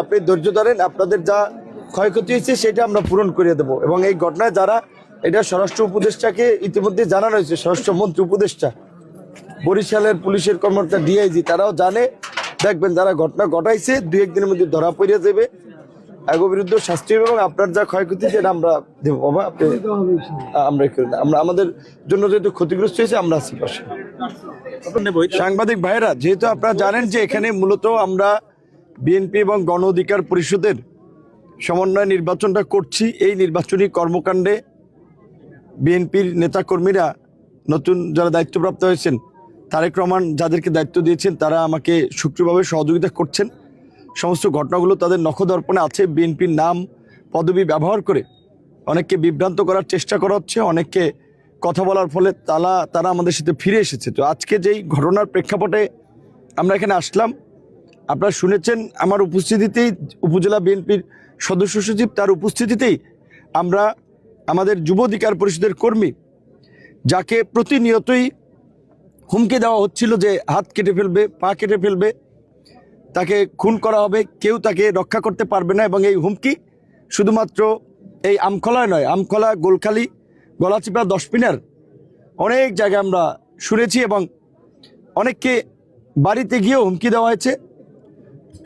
আপনি ধৈর্য ধরেন আপনাদের যা ক্ষয়ক্ষতি হয়েছে সেটা আমরা পূরণ করে দেব। এবং এই ঘটনায় যারা এটা স্বরাষ্ট্র উপদেষ্টাকে ইতিমধ্যে জানানো হয়েছে স্বরাষ্ট্রমন্ত্রী উপদেষ্টা বরিশালের পুলিশের কর্মকর্তা ডিআইজি তারাও জানে। দেখবেন যারা ঘটনা ঘটাইছে দু একদিনের মধ্যে ধরা পড়ে যাবে। এগো বিরুদ্ধে শাস্তি হবে এবং আপনার যা ক্ষয়ক্ষতি সেটা আমরা দেবো। বাবা আপনি আমরা করে আমরা আমাদের জন্য যেহেতু ক্ষতিগ্রস্ত হয়েছে আমরা আছি পাশে। সাংবাদিক ভাইরা যেহেতু আপনারা জানেন যে এখানে মূলত আমরা বিএনপি এবং গণ অধিকার পরিষদের সমন্বয় নির্বাচনটা করছি। এই নির্বাচনী কর্মকাণ্ডে বিএনপির নেতাকর্মীরা নতুন যারা দায়িত্বপ্রাপ্ত হয়েছেন, তারেক রহমান যাদেরকে দায়িত্ব দিয়েছেন, তারা আমাকে সক্রিয়ভাবে সহযোগিতা করছেন। সমস্ত ঘটনাগুলো তাদের নখদর্পণে আছে। বিএনপির নাম, পদবি ব্যবহার করে অনেককে বিভ্রান্ত করার চেষ্টা করা হচ্ছে, অনেককে কথা বলার ফলে তারা তারা আমাদের সাথে ফিরে এসেছে। তো আজকে যেই ঘটনার প্রেক্ষাপটে আমরা এখানে আসলাম আপনারা শুনেছেন আমার উপস্থিতিতেই উপজেলা বিএনপির সদস্য সচিব, তার উপস্থিতিতেই আমরা আমাদের যুব অধিকার পরিষদের কর্মী, যাকে প্রতিনিয়তই হুমকি দেওয়া হচ্ছিল যে হাত কেটে ফেলবে, পা কেটে ফেলবে, তাকে খুন করা হবে, কেউ তাকে রক্ষা করতে পারবে না এবং এই হুমকি শুধুমাত্র এই আমখলায় নয়, আমখলা, গোলখালি, গলাচিপা, দশপিনার অনেক জায়গায় আমরা শুনেছি এবং অনেককে বাড়িতে গিয়েও হুমকি দেওয়া হয়েছে।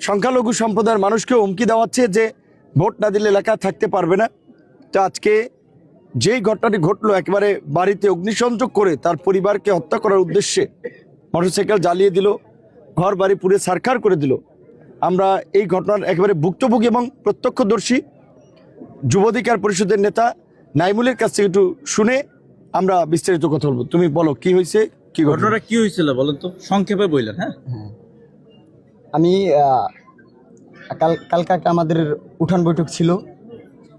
সংখ্যালঘু সম্প্রদায়ের মানুষকে হুমকি দেওয়া হচ্ছে যে ভোট না দিলে এলাকা থাকতে পারবে না। তো আজকে যেই ঘটনাটি ঘটলো একেবারে বাড়িতে অগ্নিসংযোগ করে তার পরিবারকে হত্যা করার উদ্দেশ্যে মোটরসাইকেল জ্বালিয়ে দিল ঘর বাড়ি পুড়ে সারখার করে দিল। আমরা এই ঘটনার একেবারে ভুক্তভোগী এবং প্রত্যক্ষদর্শী যুবধিকার পরিষদের নেতা নাইমুলের কাছ থেকে একটু শুনে আমরা বিস্তারিত কথা বলব। তুমি বলো কি হয়েছে কি ঘটনাটা কি হয়েছিল বলেন তো? সংক্ষেপে বললেন হ্যাঁ। আমি কাল কালকে একটা আমাদের উঠান বৈঠক ছিল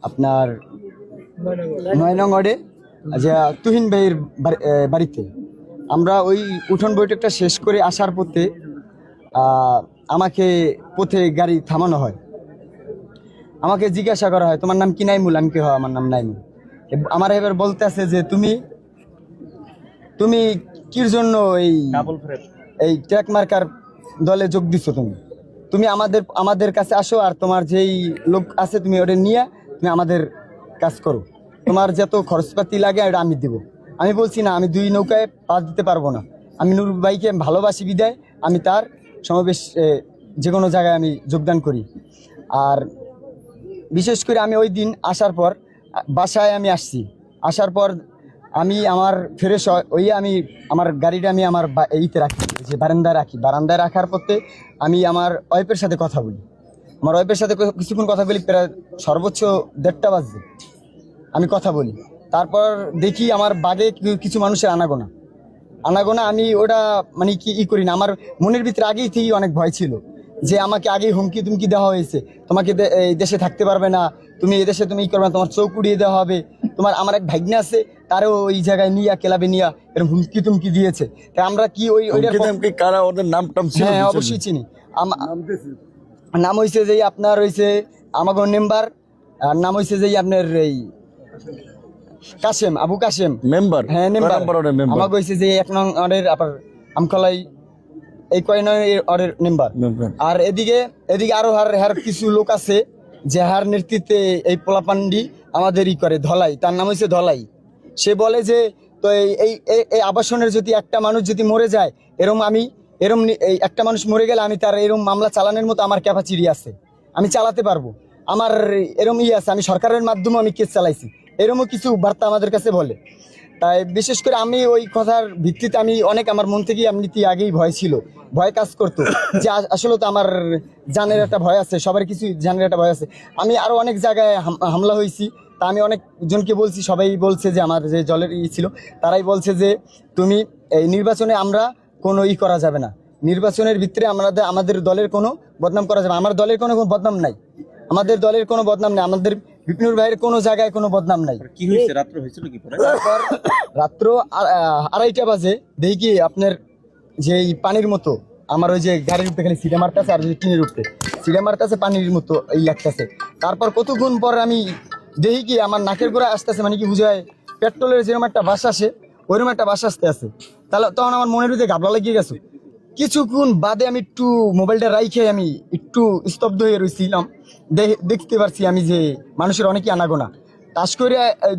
আপনার নয় নং ওয়ার্ডে যে তুহিন ভাইয়ের বাড়িতে। আমরা ওই উঠান বৈঠকটা শেষ করে আসার পথে আমাকে পথে গাড়ি থামানো হয়। আমাকে জিজ্ঞাসা করা হয় তোমার নাম কি নাইমুল? আমি কি হয় আমার নাম নাইমুল। আমার এবার বলতে আছে যে তুমি তুমি কির জন্য এই এই ট্র্যাক মার্কার দলে যোগ দিছো তুমি। তুমি আমাদের আমাদের কাছে আসো আর তোমার যেই লোক আছে তুমি ওটা নিয়ে তুমি আমাদের কাজ করো। তোমার যত খরচপাতি লাগে ওটা আমি দিব। আমি বলছি না, আমি দুই নৌকায় পাস দিতে পারব না। আমি নুর ভাইকে ভালোবাসি বিদায়, আমি তার সমাবেশ যে কোনো জায়গায় আমি যোগদান করি। আর বিশেষ করে আমি ওই দিন আসার পর, বাসায় আমি আসছি। আসার পর আমি আমার ফ্রেশ ওই আমি আমার গাড়িটা আমি আমার এইতে রাখি যে বারান্দায় রাখি। বারান্দায় রাখার পথে আমি আমার ওয়াইফের সাথে কথা বলি। আমার ওয়াইফের সাথে কিছুক্ষণ কথা বলি, প্রায় সর্বোচ্চ দেড়টা বাজে। আমি কথা বলি। তারপর দেখি আমার বাগে কিছু মানুষের আনাগোনা। আনাগোনা আমি ওটা মানে কি ই করি না। আমার মনের ভিতরে আগেই থেকেই অনেক ভয় ছিল যে আমাকে আগেই হুমকি তুমকি দেওয়া হয়েছে। তোমাকে এই দেশে থাকতে পারবে না। তুমি এই দেশে তুমি ই করবে না তোমার চোখ উড়িয়ে দেওয়া হবে। তোমার আমার এক ভাগ্নে আছে তারও ওই জায়গায় নিয়া ক্লাবে নিয়া এরকম হুমকি তুমকি দিয়েছে। তাই আমরা কি ওই কারা ওদের নাম টাম হ্যাঁ অবশ্যই চিনি। নাম হয়েছে যে আপনার হয়েছে আমাগো মেম্বার আর নাম হয়েছে যে আপনার এই কাশেম আবু কাশেম। মেম্বার? হ্যাঁ মেম্বার। আমাকে হয়েছে যে এক নং অর্ডের আপনার আমকলাই এই কয় নং অর্ডের মেম্বার। মেম্বার। আর এদিকে এদিকে আরও হার হার কিছু লোক আছে যে হার নেতৃত্বে এই পোলাপান্ডি আমাদেরই করে, ধলাই, তার নাম হচ্ছে ধলাই। সে বলে যে, তো এই, এই- আবাসনের যদি একটা মানুষ যদি মরে যায়, এরম আমি, এরম এই একটা মানুষ মরে গেলে আমি তার এরম মামলা চালানোর মতো আমার ক্যাপাসিটি আছে। আমি চালাতে পারব। আমার এরম ই আছে, আমি সরকারের মাধ্যমে আমি কেস চালাইছি। এরমও কিছু বার্তা আমাদের কাছে বলে। তাই বিশেষ করে আমি ওই কথার ভিত্তিতে আমি অনেক আমার মন থেকেই এমনিতে আগেই ভয় ছিল, ভয় কাজ করতো যে আসলে তো আমার জানের একটা ভয় আছে, সবার কিছু জানের একটা ভয় আছে। আমি আরও অনেক জায়গায় হামলা হয়েছি, তা আমি অনেক জনকে বলছি, সবাই বলছে যে আমার যে জলের ই ছিল, তারাই বলছে যে তুমি এই নির্বাচনে আমরা কোনো ই করা যাবে না। নির্বাচনের ভিতরে আমাদের আমাদের দলের কোনো বদনাম করা যাবে। আমার দলের কোনো বদনাম নাই। আমাদের দলের কোনো বদনাম নাই। আমাদের বিপিনুর ভাইয়ের কোনো জায়গায় কোনো বদনাম নাই। কি হয়েছে? রাত্রে হয়েছিল কি পরে? রাত্র আড়াইটা বাজে দেখি কি আপনার যে পানির মতো আমার ওই যে গাড়ির উপরে খালি সিডে মারতেছে আর টিনের উপরে। সিডে মারতেছে পানির মতো এই লাগতেছে। তারপর কতক্ষণ পর আমি দেখি কি আমার নাকের গোড়া আসতেছে মানে কি বুঝায় পেট্রোলের যেরকম একটা বাস আসে ওইরকম একটা বাস আসতে আছে। তাহলে তখন আমার মনের ভিতরে ঘাবলা লাগিয়ে গেছে। কিছুক্ষণ বাদে আমি একটু মোবাইলটা রাইখে আমি একটু স্তব্ধ হয়ে রয়েছিলাম দেখতে পারছি আমি যে মানুষের অনেকই আনাগোনা। তাস করে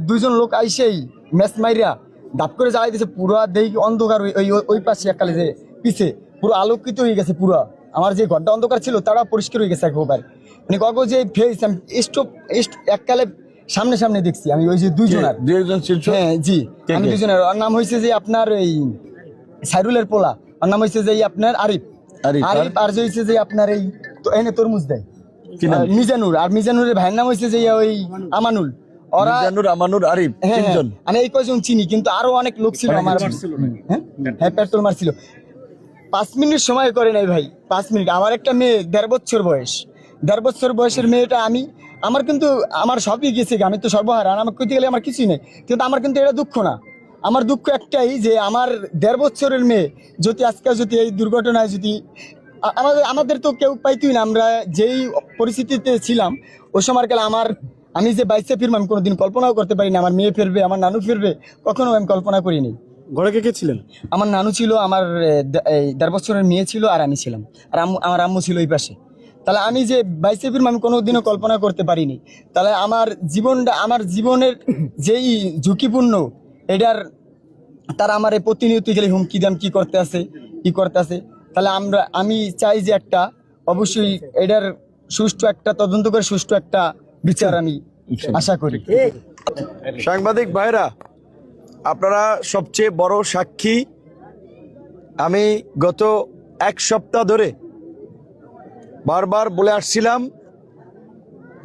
দুইজন লোক আইসেই ম্যাচ মাইরা দাপ করে জ্বালাই দিয়েছে পুরো দেই অন্ধকার ওই- ওই পাশে এককালে যে পিছে পুরো আলোকিত হয়ে গেছে পুরো। আমার যে ঘরটা অন্ধকার ছিল তারা পরিষ্কার হয়ে গেছে একবার মানে কাগজ যে ফেস আমি স্টপ এককালে সামনে সামনে দেখছি আমি ওই যে দুইজনার। দুইজন হ্যাঁ জি। আমি কে? দুজনের নাম হয়েছে যে আপনার এই সাইরুলের পোলা। ওর নাম হয়েছে যে আপনার আরিফ। আরিফ, আর? যে হয়েছে যে আপনার এই এনে তরমুজ দেয়? আর মিজানুর আর মিজানুরের ভাইয়ের নাম হয়েছে যে ওই আমানুল। ওরা মিজানুর আমানুর আরিফ হ্যাঁ হ্যাঁ, তিনজন। আমি এই কয়জন চিনি কিন্তু আরও অনেক লোক ছিল আমার। হ্যাঁ? হ্যাঁ পেট্রোল মারছিল। পাঁচ মিনিট সময় করে নাই ভাই পাঁচ মিনিট। আমার একটা মেয়ে দেড় বছর বয়স। দেড় বছর বয়সের মেয়েটা আমি আমার কিন্তু আমার সবই গেছে আমি তো সর্বহারা। আমার কইতে গেলে আমার কিছুই নেই। কিন্তু আমার কিন্তু এটা দুঃখ না। আমার দুঃখ একটাই যে আমার দেড় বছরের মেয়ে যদি আজকে যদি এই দুর্ঘটনায় যদি আমাদের আমাদের তো কেউ পাইতুই না আমরা যেই পরিস্থিতিতে ছিলাম ওই সময়কালে আমার আমি যে বাইসে ফিরবো আমি কোনোদিন কল্পনাও করতে পারিনি আমার মেয়ে ফিরবে আমার নানু ফিরবে কখনো আমি কল্পনা করিনি। ঘরে কে কে ছিলেন? আমার নানু ছিল আমার এই দেড় বছরের মেয়ে ছিল আর আমি ছিলাম আর আম্মু আমার আম্মু ছিল ওই পাশে। তাহলে আমি যে বাইসে ফিরম আমি কোনোদিনও কল্পনা করতে পারিনি। তাহলে আমার জীবনটা আমার জীবনের যেই ঝুঁকিপূর্ণ এটার তারা আমার এই প্রতিনিয়ত গেলে হুমকি দাম কি করতে আছে কি করতে আছে। তাহলে আমরা আমি চাই যে একটা অবশ্যই এটার সুষ্ঠু একটা তদন্ত করে সুষ্ঠু একটা বিচার আমি আশা করি। সাংবাদিক ভাইরা আপনারা সবচেয়ে বড় সাক্ষী আমি গত এক সপ্তাহ ধরে বারবার বলে আসছিলাম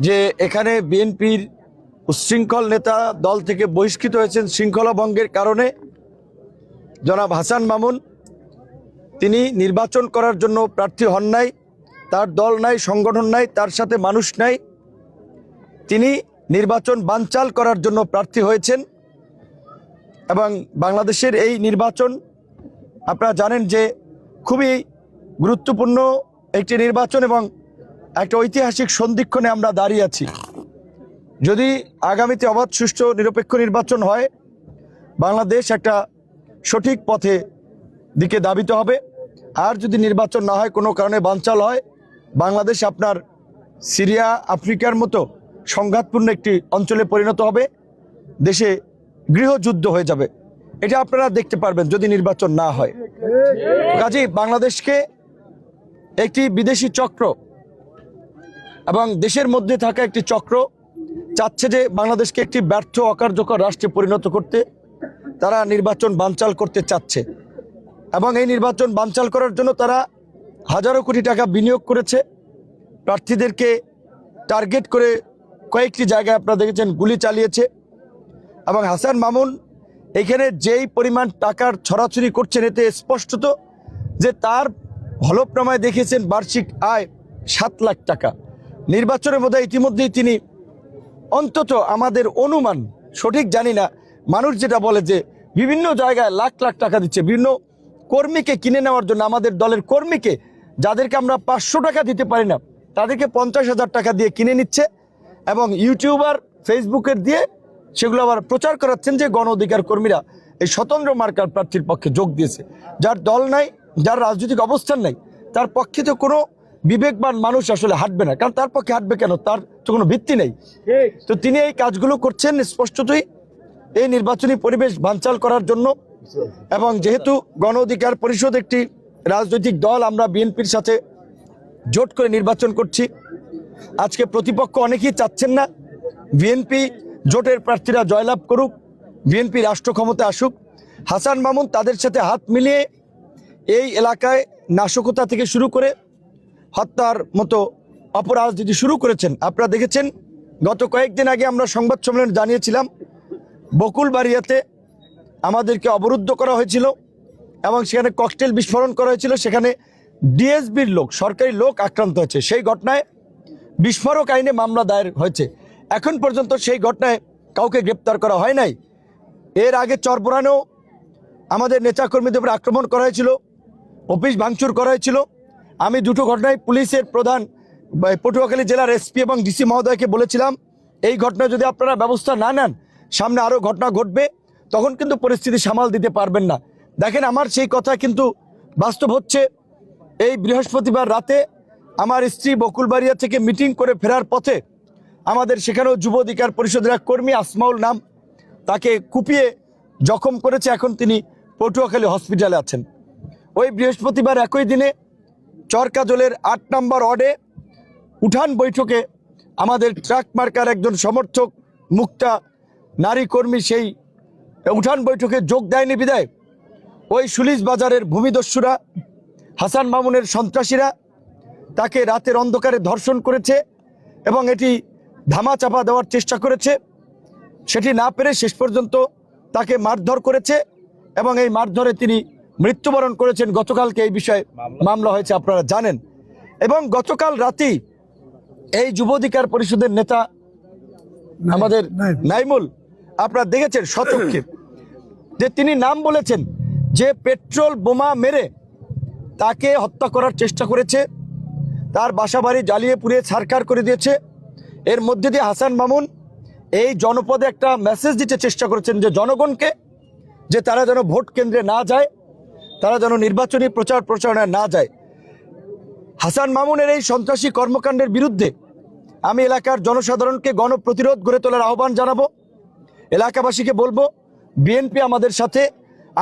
যে এখানে বিএনপির উচ্ছৃঙ্খল নেতা দল থেকে বহিষ্কৃত হয়েছেন শৃঙ্খলা ভঙ্গের কারণে। জনাব হাসান মামুন, তিনি নির্বাচন করার জন্য প্রার্থী হন নাই, তার দল নাই, সংগঠন নাই, তার সাথে মানুষ নাই। তিনি নির্বাচন বানচাল করার জন্য প্রার্থী হয়েছেন এবং বাংলাদেশের এই নির্বাচন, আপনারা জানেন যে খুবই গুরুত্বপূর্ণ একটি নির্বাচন এবং একটা ঐতিহাসিক সন্ধিক্ষণে আমরা দাঁড়িয়ে আছি। যদি আগামীতে অবাধ, সুষ্ঠু নিরপেক্ষ নির্বাচন হয়, বাংলাদেশ একটা সঠিক পথে দিকে দাবিত হবে। আর যদি নির্বাচন না হয়, কোনো কারণে বানচাল হয়, বাংলাদেশ আপনার সিরিয়া, আফ্রিকার মতো সংঘাতপূর্ণ একটি অঞ্চলে পরিণত হবে। দেশে গৃহযুদ্ধ হয়ে যাবে। এটা আপনারা দেখতে পারবেন যদি নির্বাচন না হয়। কাজেই বাংলাদেশকে একটি বিদেশি চক্র এবং দেশের মধ্যে থাকা একটি চক্র চাচ্ছে যে বাংলাদেশকে একটি ব্যর্থ, অকার্যকর রাষ্ট্রে পরিণত করতে তারা নির্বাচন বানচাল করতে চাচ্ছে। এবং এই নির্বাচন বানচাল করার জন্য তারা হাজারো কোটি টাকা বিনিয়োগ করেছে। প্রার্থীদেরকে টার্গেট করে কয়েকটি জায়গায় আপনারা দেখেছেন গুলি চালিয়েছে। এবং হাসান মামুন এখানে যেই পরিমাণ টাকার ছড়াছড়ি করছেন, এতে স্পষ্টত যে তার হলফনামায় দেখিয়েছেন বার্ষিক আয় সাত লাখ টাকা। নির্বাচনের মধ্যে ইতিমধ্যেই তিনি অন্তত আমাদের অনুমান, সঠিক জানি না। মানুষ যেটা বলে যে বিভিন্ন জায়গায় লাখ লাখ টাকা দিচ্ছে, বিভিন্ন কর্মীকে কিনে নেওয়ার জন্য আমাদের দলের কর্মীকে যাদেরকে আমরা পাঁচশো টাকা দিতে পারি না, তাদেরকে পঞ্চাশ হাজার টাকা দিয়ে কিনে নিচ্ছে এবং ইউটিউবার, ফেসবুকের দিয়ে সেগুলো আবার প্রচার করাচ্ছেন যে গণ অধিকার কর্মীরা এই স্বতন্ত্র মার্কার প্রার্থীর পক্ষে যোগ দিয়েছে। যার দল নাই, যার রাজনৈতিক অবস্থান নাই, তার পক্ষে তো কোনো বিবেকবান মানুষ আসলে হাঁটবে না। কারণ তার পক্ষে হাঁটবে কেন? তার তো কোনো ভিত্তি নেই। তো তিনি এই কাজগুলো করছেন স্পষ্টতই এই নির্বাচনী পরিবেশ বানচাল করার জন্য। এবং যেহেতু গণ অধিকার পরিষদ একটি রাজনৈতিক দল আমরা বিএনপির সাথে জোট করে নির্বাচন করছি। আজকে প্রতিপক্ষ অনেকেই চাচ্ছেন না বিএনপি জোটের প্রার্থীরা জয়লাভ করুক বিএনপি রাষ্ট্র ক্ষমতা আসুক। হাসান মামুন তাদের সাথে হাত মিলিয়ে এই এলাকায় নাশকতা থেকে শুরু করে হত্যার মতো অপরাধ যদি শুরু করেছেন, আপনারা দেখেছেন, গত কয়েকদিন আগে আমরা সংবাদ সম্মেলন জানিয়েছিলাম বকুল বাড়িয়াতে আমাদেরকে অবরুদ্ধ করা হয়েছিল এবং সেখানে ককটেল বিস্ফোরণ করা হয়েছিল। সেখানে ডিএসবির লোক, সরকারি লোক আক্রান্ত হয়েছে। সেই ঘটনায় বিস্ফোরক আইনে মামলা দায়ের হয়েছে। এখন পর্যন্ত সেই ঘটনায় কাউকে গ্রেপ্তার করা হয় নাই। এর আগে চরপোরানেও আমাদের নেতাকর্মীদের উপরে আক্রমণ করা হয়েছিল, অফিস ভাঙচুর করা হয়েছিল। আমি দুটো ঘটনায় পুলিশের প্রধান পটুয়াখালী জেলার এসপি এবং ডিসি মহোদয়কে বলেছিলাম, এই ঘটনায় যদি আপনারা ব্যবস্থা না নেন, সামনে আরও ঘটনা ঘটবে, তখন কিন্তু পরিস্থিতি সামাল দিতে পারবেন না। দেখেন, আমার সেই কথা কিন্তু বাস্তব হচ্ছে, এই বৃহস্পতিবার রাতে আমার স্ত্রী বকুলবাড়িয়া থেকে মিটিং করে ফেরার পথে আমাদের সেখানেও যুব অধিকার পরিষদের এক কর্মী, আসমাউল নাম, তাকে কুপিয়ে জখম করেছে। এখন তিনি পটুয়াখালী হসপিটালে আছেন। ওই বৃহস্পতিবার একই দিনে চরকাজলের আট নম্বর ওয়ার্ডে উঠান বৈঠকে আমাদের ট্রাক মার্কার একজন সমর্থক মুক্তা নারী কর্মী সেই উঠান বৈঠকে যোগ দেয়নি বিদায় ওই সুলিশ বাজারের ভূমিদস্যুরা, হাসান মামুনের সন্ত্রাসীরা তাকে রাতের অন্ধকারে ধর্ষণ করেছে এবং এটি ধামা চাপা দেওয়ার চেষ্টা করেছে। সেটি না পেরে শেষ পর্যন্ত তাকে মারধর করেছে এবং এই মারধরে তিনি মৃত্যুবরণ করেছেন। গতকালকে এই বিষয়ে মামলা হয়েছে আপনারা জানেন। এবং গতকাল রাতেই এই যুব অধিকার পরিষদের নেতা আমাদের নাইমুল আপনারা দেখেছেন শতককে যে তিনি নাম বলেছেন যে পেট্রোল বোমা মেরে তাকে হত্যা করার চেষ্টা করেছে তার বাসাবাড়ি জ্বালিয়ে পুড়িয়ে ছারকার করে দিয়েছে। এর মধ্যে দিয়ে হাসান মামুন এই জনপদে একটা মেসেজ দিতে চেষ্টা করেছেন যে জনগণকে যে তারা যেন ভোট কেন্দ্রে না যায়। তারা যেন নির্বাচনী প্রচার প্রচারণায় না যায়। হাসান মামুনের এই সন্ত্রাসী কর্মকাণ্ডের বিরুদ্ধে আমি এলাকার জনসাধারণকে গণপ্রতিরোধ গড়ে তোলার আহ্বান জানাব। এলাকাবাসীকে বলব, বিএনপি আমাদের সাথে,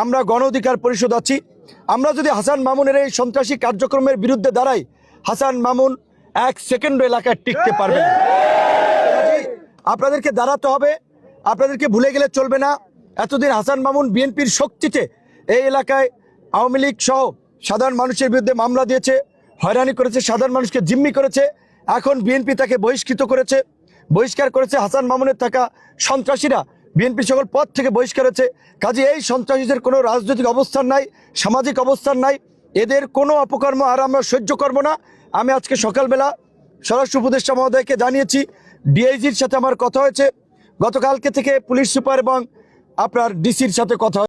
আমরা গণ অধিকার পরিষদ আছি। আমরা যদি হাসান মামুনের এই সন্ত্রাসী কার্যক্রমের বিরুদ্ধে দাঁড়াই, হাসান মামুন এক সেকেন্ড এলাকায় টিকতে পারবে আপনাদেরকে দাঁড়াতে হবে, আপনাদেরকে ভুলে গেলে চলবে না। এতদিন হাসান মামুন বিএনপির শক্তিতে এই এলাকায় আওয়ামী লীগ সহ সাধারণ মানুষের বিরুদ্ধে মামলা দিয়েছে, হয়রানি করেছে, সাধারণ মানুষকে জিম্মি করেছে। এখন বিএনপি তাকে বহিষ্কৃত করেছে, বহিষ্কার করেছে হাসান মামুনের থাকা সন্ত্রাসীরা। বিএনপি সকল পদ থেকে বহিষ্কার হয়েছে। কাজে এই সন্ত্রাসীদের কোনো রাজনৈতিক অবস্থান নাই, সামাজিক অবস্থান নাই। এদের কোনো অপকর্ম আর আমরা সহ্য করব না। আমি আজকে সকালবেলা স্বরাষ্ট্র উপদেষ্টা মহোদয়কে জানিয়েছি, ডিআইজির সাথে আমার কথা হয়েছে। গতকালকে থেকে পুলিশ সুপার এবং আপনার ডিসির সাথে কথা